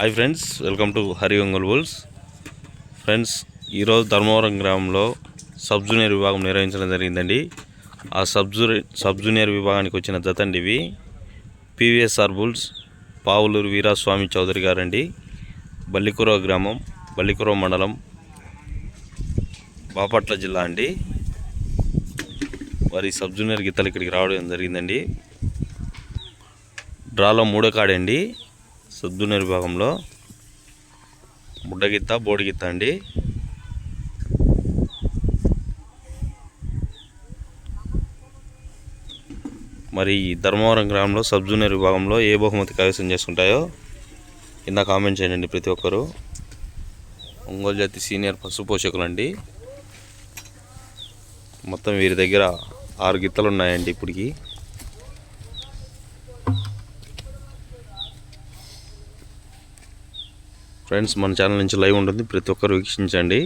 Hi friends welcome to Hari Ongole bulls friends ఈరోజు ధర్మవరం గ్రామంలో sub junior విభాగం నిర్వహించడం జరిగిందండి. ఆ సబ్ సబ్ జూనియర్ విభాగానికి వచ్చిన జతండి ఇవి. పివిఎస్ఆర్ బుల్స్ పావులూరు వీరాస్వామి చౌదరి గారండి. బల్లికురవ గ్రామం బల్లికురవ మండలం బాపట్ల జిల్లా అండి. వారి సబ్ జూనియర్ గీతలు ఇక్కడికి రావడం జరిగిందండి. డ్రాలో మూడో కాడండి. సబ్ భాగంలో బుడ్డగిత్త బోడిగిత్త అండి. మరి ఈ ధర్మవరం గ్రామంలో సబ్ జూనియర్ విభాగంలో ఏ బహుమతి కైవసం చేసుకుంటాయో కింద కామెంట్ చేయండి ప్రతి ఒక్కరు. ఒంగోలు జాతి సీనియర్ పశు పోషకులండి. మొత్తం వీరి దగ్గర ఆరు గిత్తలు ఉన్నాయండి ఇప్పటికి. ఫ్రెండ్స్ మన ఛానల్ నుంచి లైవ్ ఉంటుంది. ప్రతి ఒక్కరు వీక్షించండి.